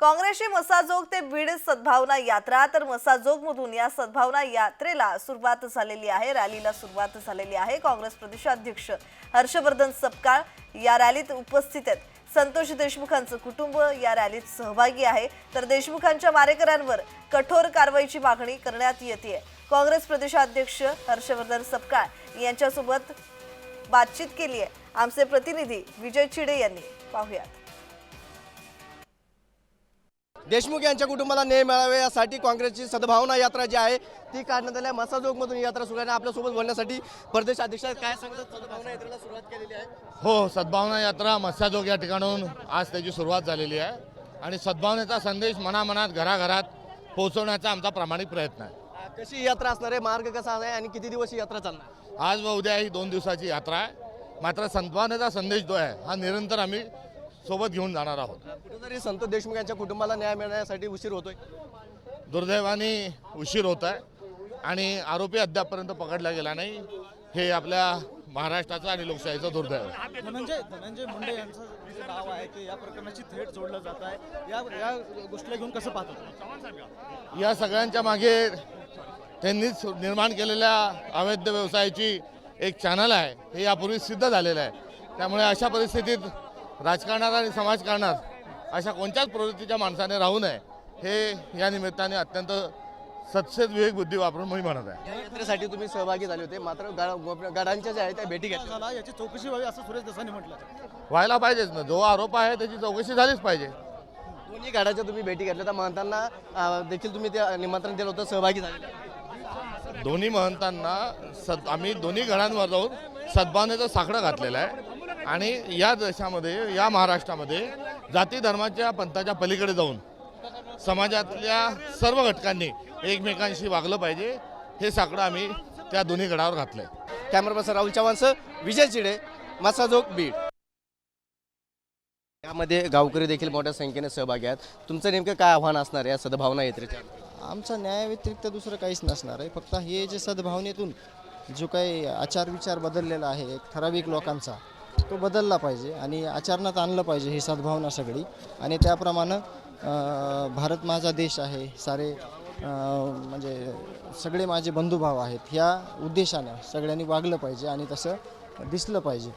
काँग्रेसची मसाजोग ते बीड सद्भावना यात्रा. तर मसाजोगमधून या सद्भावना यात्रेला सुरुवात झालेली आहे रॅलीला सुरुवात झालेली आहे. काँग्रेस प्रदेशाध्यक्ष हर्षवर्धन सपकाळ या रॅलीत उपस्थित आहेत. संतोष देशमुखांचं कुटुंब या रॅलीत सहभागी आहे. तर देशमुखांच्या मारेकऱ्यांवर कठोर कारवाईची मागणी करण्यात येते. काँग्रेस प्रदेशाध्यक्ष हर्षवर्धन सपकाळ यांच्यासोबत बातचीत केली आहे. आमचे प्रतिनिधी विजय चिडे यांनी. पाहुयात. देशमुख यांच्या कुटुंबाला न्याय मिळावे यासाठी काँग्रेसची सद्भावना यात्रा जी आहे ती काढण्यात आली आहे. मसाजोगमधून यात्रा सुरू आहे आपल्यासोबत बोलण्यासाठी परदेश अध्यक्ष. काय सांगतात? सद्भावना यात्रेला सुरुवात केलेली आहे. हो सद्भावना यात्रा मत्स्याजोग या ठिकाणाहून आज त्याची सुरुवात झालेली आहे. आणि सद्भावनेचा संदेश मनामनात घराघरात पोहोचवण्याचा आमचा प्रामाणिक प्रयत्न आहे. कशी ही यात्रा असणार आहे? मार्ग कसा आहे आणि किती दिवस ही यात्रा चालणार? आज व उद्या ही दोन दिवसाची यात्रा आहे. मात्र सद्भावनेचा संदेश जो आहे हा निरंतर आम्ही सोबत घेऊन जाणार आहोत. कुठेतरी संतोष देशमुख यांच्या कुटुंबाला न्याय मिळण्यासाठी उशीर होतोय. दुर्दैवाने उशीर होत आहे आणि आरोपी अद्यापपर्यंत पकडला गेला नाही. हे आपल्या महाराष्ट्राचं आणि लोकशाहीचं दुर्दैव आहे. धनंजय धनंजय मुंडे यांचं जे नाव आहे ते या प्रकरणाची थेट जोडलं जात आहे. या या गोष्टीला घेऊन कसं पाहतात? या सगळ्यांच्या मागे त्यांनीच निर्माण केलेल्या अवैध व्यवसायाची एक चॅनल आहे. हे यापूर्वी सिद्ध झालेलं आहे. त्यामुळे अशा परिस्थितीत राजकारणात आणि समाजकारणात अशा कोणत्याच प्रवृत्तीच्या माणसाने राहू नये हे या निमित्ताने अत्यंत सत्सेद विवेक बुद्धी वापरून मी म्हणत आहे. या यात्रेसाठी तुम्ही सहभागी झाले होते मात्र गडांच्या ज्या आहेत त्या भेटी घेतल्या. झाला याची चौकशी व्हावी असं सुरेश दसाने म्हटलं. व्हायला पाहिजेच ना जो आरोप आहे त्याची चौकशी झालीच पाहिजे. दोन्ही गाड्याच्या तुम्ही भेटी घेतल्या तर महंतांना देखील तुम्ही ते निमंत्रण दिलं होतं सहभागी झाले. दोन्ही महंतांना सद आम्ही दोन्ही घरांवर जाऊन सद्भावनेचं साकडं घातलेलं आहे. आणि या देशामध्ये या महाराष्ट्रामध्ये जाती धर्माच्या पंथाच्या पलीकडे जाऊन समाजातल्या सर्व घटकांनी एकमेकांशी वागलं पाहिजे हे साकडं आम्ही त्या दोन्ही गडावर घातलं आहे कॅमेरा पर्सन राहुल चव्हाणसह विजय चिडे मसाजोग बीड. यामध्ये गावकरी देखील मोठ्या संख्येने सहभागी आहेत. तुमचं नेमकं काय आव्हान असणार आहे या सद्भावना यात्रेच्या? आमचा न्यायाव्यतिरिक्त दुसरं काहीच नसणार आहे. फक्त हे जे सद्भावनेतून जो काही आचार विचार बदललेला आहे ठराविक लोकांचा तो बदलला पाहिजे आणि आचरणात आणलं पाहिजे ही सद्भावना सगळी. आणि त्याप्रमाणे भारत माझा देश आहे सारे म्हणजे सगळे माझे बंधुभाव आहेत ह्या उद्देशानं सगळ्यांनी वागलं पाहिजे आणि तसं दिसलं पाहिजे.